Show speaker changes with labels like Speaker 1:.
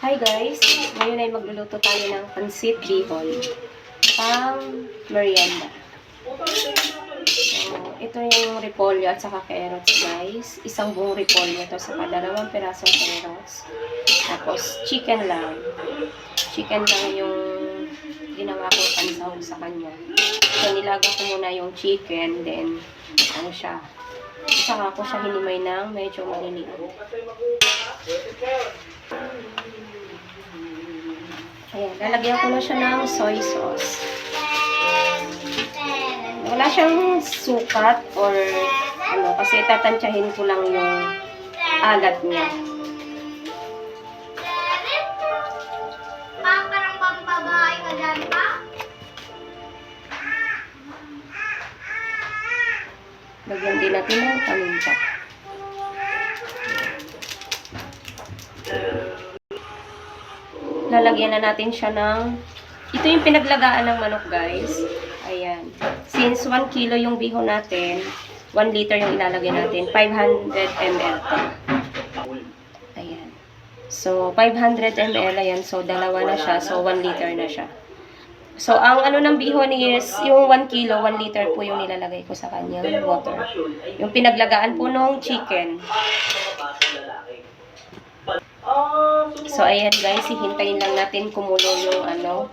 Speaker 1: Hi guys! Ngayon ay magluluto tayo ng pansit bihon. Pang merienda. So, ito yung repolyo at saka carrots guys. Isang buong repolyo to sa dalawang pirasong carrots. Tapos chicken lang. Chicken lang yung ginawa ko pansaw sa kanya. So nilaga ko muna yung chicken then ano siya. Saka ko siya hinimay ng medyo maliliit. Ayan, lalagyan ko na siya ng soy sauce. Wala siyang sukat or ano, kasi tatantyahin ko lang yung alat niya.
Speaker 2: Pa, parang pambabae ka dyan pa?
Speaker 1: Lagyan din natin ng paminta. Lalagyan na natin siya ng... Ito yung pinaglagaan ng manok, guys. Ayan. Since 1 kilo yung bihon natin, 1 liter yung ilalagay natin. 500 ml. Ayan. So, 500 ml, ayan. So, dalawa na siya. So, 1 liter na siya. So, ang ano ng bihon is, yung 1 kilo, 1 liter po yung nilalagay ko sa kanyang water. Yung pinaglagaan po nung chicken. So, ayan guys, hihintayin lang natin kumulo yung ano,